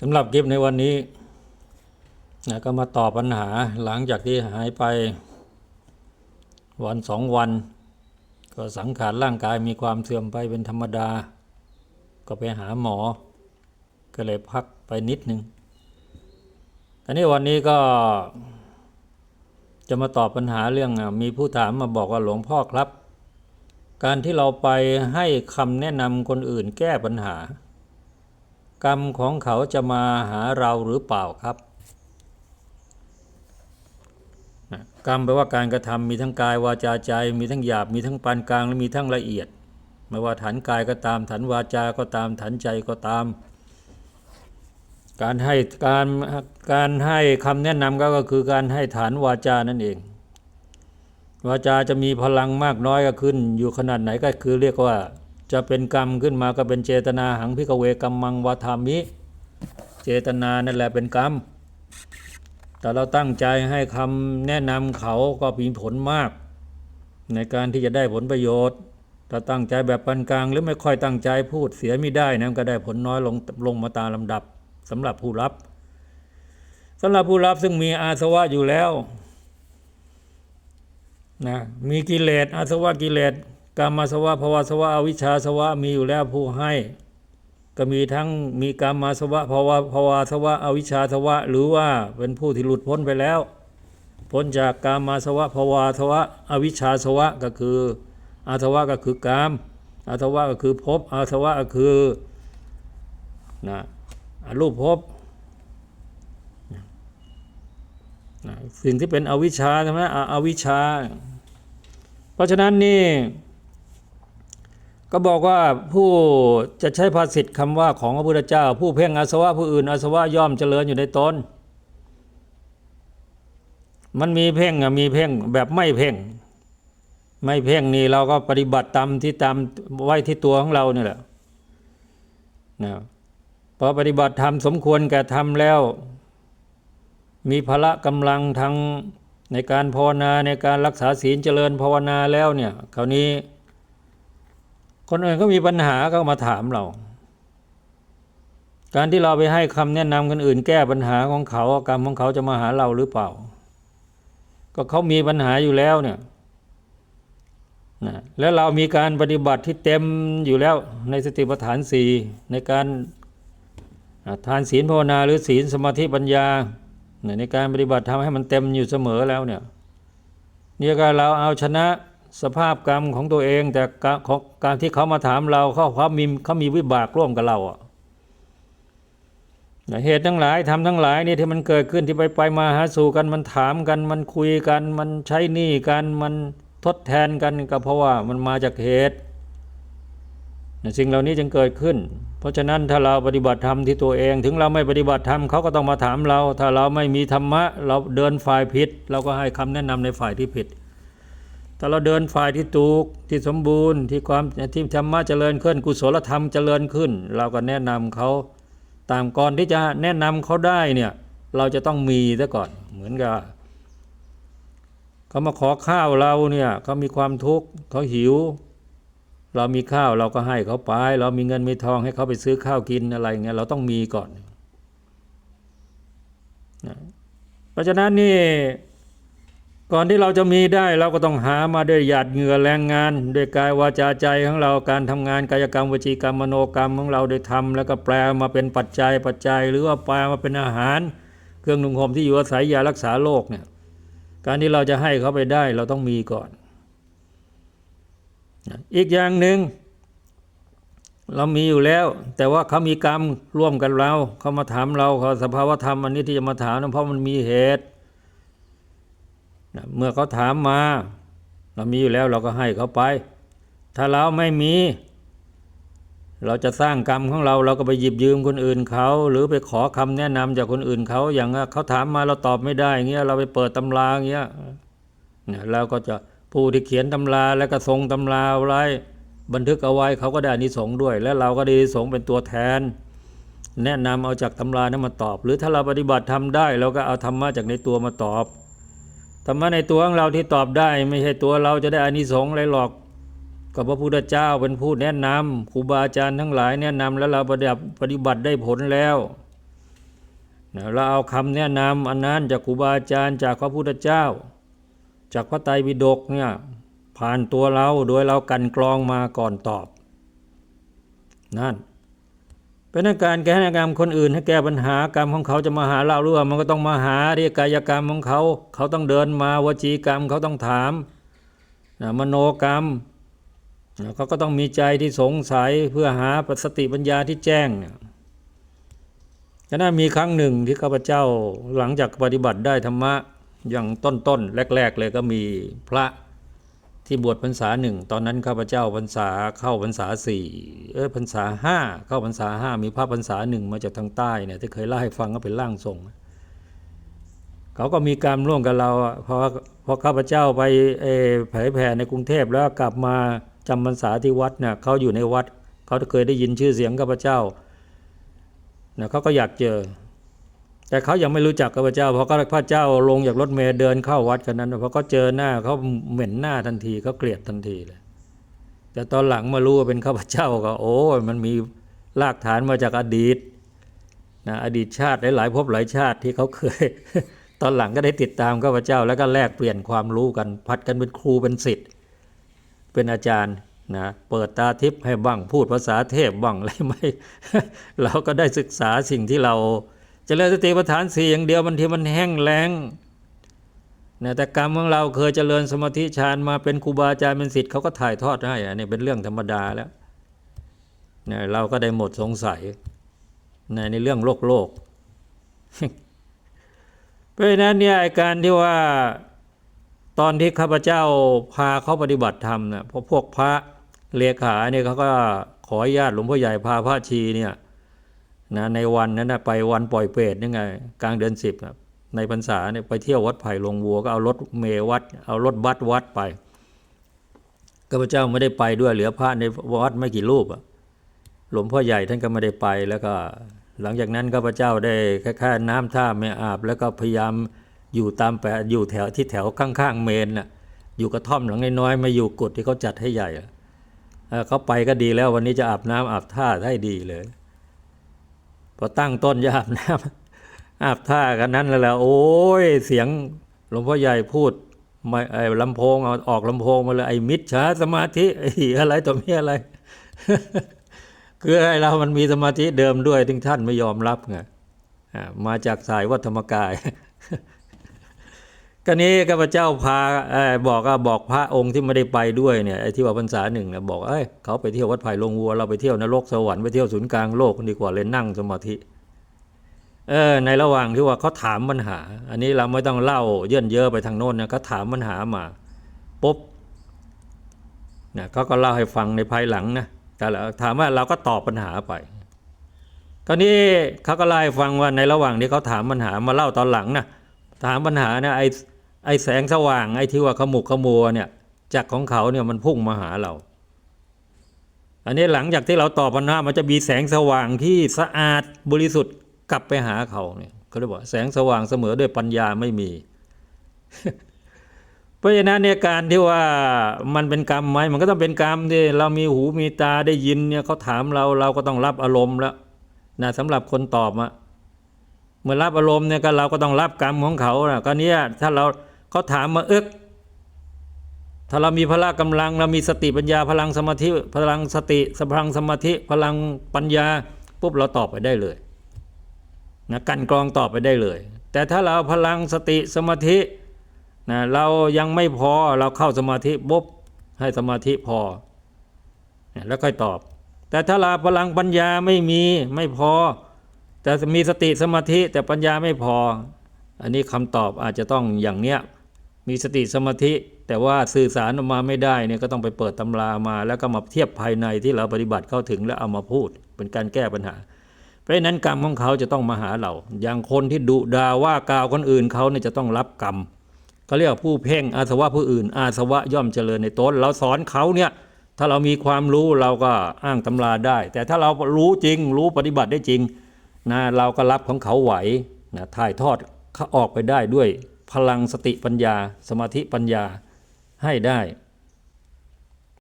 สำหรับคลิปในวันนี้นะก็มาตอบปัญหาหลังจากที่หายไปวันสองวัน ก็สังขารร่างกายมีความเสื่อมไปเป็นธรรมดา ก็ไปหาหมอ ก็เลยพักไปนิดหนึ่งอันนี้วันนี้ก็จะมาตอบปัญหาเรื่องมีผู้ถามมาบอกว่าหลวงพ่อครับ การที่เราไปให้คำแนะนำคนอื่นแก้ปัญหา กรรมของเขาจะมาหาเราหรือเปล่าครับกรรมแปลว่าการกระทำมีทั้งกายวาจาใจ มีทั้งหยาบมีทั้งปานกลางและมีทั้งละเอียด ไม่ว่าฐานกายก็ตามฐานวาจาก็ตามฐานใจก็ตาม การให้การการให้คำแนะนำก็ก็คือการให้ฐานวาจานั่นเอง วาจาจะมีพลังมากน้อยก็ขึ้น อยู่ขนาดไหนก็คือเรียกว่า จะเป็นกรรมขึ้นมาก็เป็นเจตนาหังพิกเวกัมมังวาทามิ เจตนานั่นแหละเป็นกรรม แต่เราตั้งใจให้คำแนะนำเขาก็มีผลมาก ในการที่จะได้ผลประโยชน์ถ้าตั้งใจแบบปานกลางหรือไม่ค่อยตั้งใจพูดเสียไม่ได้นะก็ได้ผลน้อยลงลงมาตามลำดับสำหรับผู้รับสำหรับผู้รับซึ่งมีอาสวะอยู่แล้วนะมีกิเลสอาสวะกิเลส กรรมาสวะภวาสวะอวิชชาสวะมีอยู่แล้วผู้ให้ ก็มีทั้งมีกรรมาสวะภาวะภาวาสวะอวิชชาสวะ หรือว่าเป็นผู้ที่หลุดพ้นไปแล้ว พ้นจากกามาสวะภาวาสวะอวิชชาสวะก็คืออาสวะก็คือกามอาสวะก็คือภพอาสวะก็คือนะรูปภพสิ่งที่เป็นอวิชชาใช่ไหมออวิชชา เพราะฉะนั้นนี่ ก็บอกว่าผู้จะใช้ภาษิตคำว่าของพระพุทธเจ้า ผู้เพ่งอาสวะผู้อื่นอาสวะย่อมเจริญอยู่ในตนมันมีเพ่งอะมีเพ่งแบบไม่เพ่ง ไม่เพ่งนี่เราก็ปฏิบัติตามที่ตามไว้ที่ตัวของเราเนี่ยแหละนะพอปฏิบัติธรรมสมควรแก่ทำแล้ว มีพละกำลังทางในการภาวนาในการรักษาศีลเจริญภาวนาแล้วเนี่ยคราวนี้ คนอื่นก็มีปัญหาก็มาถามเรา การที่เราไปให้คำแนะนำคนอื่น แก้ปัญหาของเขากรรมของเขาจะมาหาเราหรือเปล่า ก็เขามีปัญหาอยู่แล้วเนี่ยนะแล้วเรามีการปฏิบัติที่เต็มอยู่แล้วในสติปัฏฐานสี่ในการทานศีลภาวนาหรือศีลสมาธิปัญญา ในการปฏิบัติทำให้มันเต็มอยู่เสมอแล้วเนี่ยเนี่ยก็เราเอาชนะ สภาพกรรมของตัวเองแต่การของการที่เขามาถามเราเขาเขามีเขามีวิบากร่วมกับเราอะเหตุทั้งหลายทำทั้งหลายนี่ที่มันเกิดขึ้นที่ไปไปมาหาสู่กันมันถามกันมันคุยกัน มันใช้หนี้กันมันทดแทนกันก็เพราะว่ามันมาจากเหตุสิ่งเหล่านี้จึงเกิดขึ้น เพราะฉะนั้นถ้าเราปฏิบัติธรรมที่ตัวเอง ถึงเราไม่ปฏิบัติธรรมเขาก็ต้องมาถามเรา ถ้าเราไม่มีธรรมะ เราเดินฝ่ายผิด เราก็ให้คำแนะนำในฝ่ายที่ผิด ถ้าเราเดินฝ่ายที่ถูกที่สมบูรณ์ที่ความที่ธรรมะเจริญขึ้น กุศลธรรมเจริญขึ้น เราก็แนะนำเขาตามก่อนที่จะแนะนำเขาได้เนี่ยเราจะต้องมีซะก่อนเหมือนกับเขามาขอข้าวเราเนี่ยเขามีความทุกข์เขาหิว เรามีข้าวเราก็ให้เขาไป เรามีเงินมีทองให้เขาไปซื้อข้าวกินอะไรเงี้ยเราต้องมีก่อน เพราะฉะนั้นนี่ ก่อนที่เราจะมีได้เราก็ต้องหามาด้วยหยาดเหงื่อแรงงานด้วยกายวาจาใจของเราการทำงานกายกรรมวจีกรรมมโนกรรมของเราได้ทำแล้วก็แปลมาเป็นปัจจัยปัจจัย หรือว่าแปลมาเป็นอาหาร เครื่องนุ่งห่มที่อยู่อาศัยยารักษาโรคเนี่ยการที่เราจะให้เขาไปได้เราต้องมีก่อน อีกอย่างหนึ่งเรามีอยู่แล้ว แต่ว่าเขามีกรรมร่วมกันเราเขามาถามเราเขาสภาวธรรมอันนี้ที่จะมาถามนั้นเพราะมันมีเหตุ นะเมื่อเขาถามมา เรามีอยู่แล้วเราก็ให้เขาไป ถ้าเราไม่มี เราจะสร้างกรรมของเราเราก็ไปหยิบยืมคนอื่นเขา หรือไปขอคำแนะนำจากคนอื่นเขาอย่างว่าเขาถามมาเราตอบไม่ได้เงี้ยเราไปเปิดตำราเงี้ยเนี่ยเราก็จะผู้ที่เขียนตำราแล้วก็ทรงตำราไว้บันทึกเอาไว้เขาก็ได้นิสงด้วย และเราก็ได้นิสงเป็นตัวแทน แนะนำเอาจากตำรานั้นมาตอบ หรือถ้าเราปฏิบัติทำได้ เราก็เอาธรรมะจากในตัวมาตอบ ธรรมะในตัวของเราที่ตอบได้ ไม่ใช่ตัวเราจะได้อานิสงส์อะไรหรอกก็พระพุทธเจ้าเป็นผู้แนะนำครูบาอาจารย์ทั้งหลายแนะนำแล้วเราปฏิบัติปฏิบัติได้ผลแล้วเราเอาคำแนะนำอันนั้นจากครูบาอาจารย์จากพระพุทธเจ้า จากพระไตรปิฎกเนี่ยผ่านตัวเราโดยเรากันกรองมาก่อนตอบนั่น เป็นการแก้กรรมคนอื่น ให้แก้ปัญหากรรมของเขาจะมาหาเราหรือว่ามันก็ต้องมาหาเรียกกายกรรมของเขา เขาต้องเดินมาวจีกรรมเขาต้องถามนะมโนกรรมนะเขาก็ต้องมีใจที่สงสัยเพื่อหาปสติปัญญาที่แจ้งเนี่ยฉะนั้นมีครั้งหนึ่งที่ข้าพเจ้าหลังจากปฏิบัติได้ธรรมะอย่างต้นๆแรก ๆ เลยก็มีพระ ที่บวชพรรษาหนึ่งตอนนั้นข้าพเจ้าพรรษาเข้าพรรษาสี่เออพรรษาห้าเข้าพรรษาห้ามีพระพรรษาหนึ่งมาจากทางใต้เนี่ยที่เคยเล่าให้ฟังก็เป็นร่างทรงเขาก็มีการร่วมกับเราอะพอพอข้าพเจ้าไปเอ่อเผยแผ่ในกรุงเทพแล้วกลับมาจำพรรษาที่วัดเนี่ยเขาอยู่ในวัดเขาเคยได้ยินชื่อเสียงข้าพเจ้าเนี่ยเขาก็อยากเจอ แต่เขายังไม่รู้จักข้าพเจ้าเพราะข้าพเจ้าลงจากรถเมล์เดินเข้าวัดกันนั้นพอเขาเจอหน้าเขาเหม็นหน้าทันทีเขาเกลียดทันทีเลยแต่ตอนหลังมารู้ว่าเป็นข้าพเจ้าก็ โอ้มันมีรากฐานมาจากอดีตนะอดีตชาติหลายๆภพหลายชาติที่เขาเคย ตอนหลังก็ได้ติดตามข้าพเจ้า แล้วก็แลกเปลี่ยนความรู้กันพัดกันเป็นครูเป็นศิษย์เป็นอาจารย์นะเปิดตาทิพย์ให้บ้างพูดภาษาเทพบ้างอะไรไม่เราก็ได้ศึกษาสิ่งที่เรา เจริญสติปัฏฐานสี่อย่างเดียวบางทีมันแห้งแล้งนะแต่กรรมของเราเคยเจริญสมาธิฌานมาเป็นครูบาอาจารย์เป็นศิษย์เขาก็ถ่ายทอดให้อันนี้เป็นเรื่องธรรมดาแล้วนะเราก็ได้หมดสงสัยในในเรื่องโลกโลก เพราะฉะนั้นเนี่ยการที่ว่าตอนที่ข้าพเจ้าพาเขาปฏิบัติธรรมเนี่ยพอพวกพระเลขาเนี่ยเขาก็ขออนุญาตหลวงพ่อใหญ่พาพระชีเนี่ย นะในวันนั้นนะไปวันปล่อยเปรตนี่ไงกลางเดือนสิบอะในพรรษาเนี่ยไปเที่ยววัดไผ่ลงวัวก็เอารถเมลวัด เอารถบัสวัดไปข้าพเจ้าไม่ได้ไปด้วยเหลือพระในวัดไม่กี่รูปอะหลวงพ่อใหญ่ท่านก็ไม่ได้ไปแล้วก็ หลังจากนั้นข้าพเจ้าได้แค่แค่น้ำท่าไม่อาบ แล้วก็พยายามอยู่ตามแปะอยู่แถวที่แถวข้างๆเมนน่ะอยู่กระท่อมหลังน้อยๆมาอยู่กุฏที่เขาจัดให้ใหญ่อะเขาไปก็ดีแล้ววันนี้จะอาบน้ำอาบท่าให้ดีเลย พอตั้งต้นจะอาบน้ำอาบท่ากันนั้นแล้วแหละโอ้ยเสียงหลวงพ่อใหญ่พูดไม่ไอ้ลำโพงเอาออกลำโพงมาเลยไอ้มิจฉาสมาธิไอ้อะไรต่อมีอะไร คือไอ้เรามันมีสมาธิเดิมด้วยถึงท่านไม่ยอมรับไงมาจากสายวัฒธรรมกาย ก็นี้ข้าพเจ้าพาอบอกก็บอกพระองค์ที่ไม่ได้ไปด้วยเนี่ยไอ้ที่ว่าพรรษาหนึ่งเนี่ยบอกเอ้ยเขาไปเที่ยววัดไผ่ลงวัวเราไปเที่ยวนรกสวรรค์ไปเที่ยวศูนย์กลางโลกดีกว่าเลยนั่งสมาธิเออในระหว่างที่ว่าเขาถามปัญหา อันนี้เราไม่ต้องเล่าเยื่นเยอะไปทางโน้นนะเขาถามปัญหามาปุ๊บเนี่ยเขาก็เล่าให้ฟังในภายหลังนะแต่ละถามว่าเราก็ตอบปัญหาไปคราวนี้เขาก็เล่ฟังว่าในระหว่างที่เขาถามปัญหามาเล่าตอนหลังนะถามปัญหานี่ยไอ ไอแสงสว่างไอที่ว่าขมุกขมัวเนี่ยจากของเขาเนี่ยมันพุ่งมาหาเรา อันนี้หลังจากที่เราตอบปัญหามันจะมีแสงสว่างที่สะอาดบริสุทธิ์กลับไปหาเขาเนี่ยเขาเรียกว่าแสงสว่างเสมอด้วยปัญญาไม่มี เพราะฉะนั้นเนี่ยการที่ว่ามันเป็นกรรมไหมมันก็ต้องเป็นกรรมที่เรามีหูมีตาได้ยินเนี่ยเขาถามเราเราก็ต้องรับอารมณ์แล้วนะสำหรับคนตอบอะเมื่อรับอารมณ์เนี่ยก็เราก็ต้องรับกรรมของเขานะก็เนี่ยถ้าเรา เขาถามมาเอ๊กถ้าเรามีพละกำลัง เรามีสติปัญญาพลังสมาธิพลังสติสพลังสมาธิพลังปัญญาปุ๊บเราตอบไปได้เลยนะกันกรองตอบไปได้เลย แต่ถ้าเราพลังสติสมาธินะเรายังไม่พอเราเข้าสมาธิบบให้สมาธิพอแล้วค่อยตอบ แต่ถ้าเราพลังปัญญาไม่มีไม่พอ แต่มีสติสมาธิแต่ปัญญาไม่พอ อันนี้คำตอบอาจจะต้องอย่างเนี้ย มีสติสมาธิ แต่ว่าสื่อสารออกมาไม่ได้เนี่ยก็ต้องไปเปิดตำรามา แล้วก็มาเทียบภายในที่เราปฏิบัติเข้าถึงแล้วเอามาพูด เป็นการแก้ปัญหา เพราะฉะนั้นกรรมของเขาจะต้องมาหาเรา อย่างคนที่ดุด่าว่ากล่าวคนอื่นเขาเนี่ยจะต้องรับกรรมเขาเรียกว่าผู้เพ่งอาสวะผู้อื่น อาสวะย่อมเจริญในตนเราสอนเขาเนี่ยถ้าเรามีความรู้เราก็อ้างตำราได้ แต่ถ้าเรารู้จริง รู้ปฏิบัติได้จริงนะเราก็รับของเขาไหวนะถ่ายทอดเขาออกไปได้ด้วย พลังสติปัญญา สมาธิปัญญาให้ได้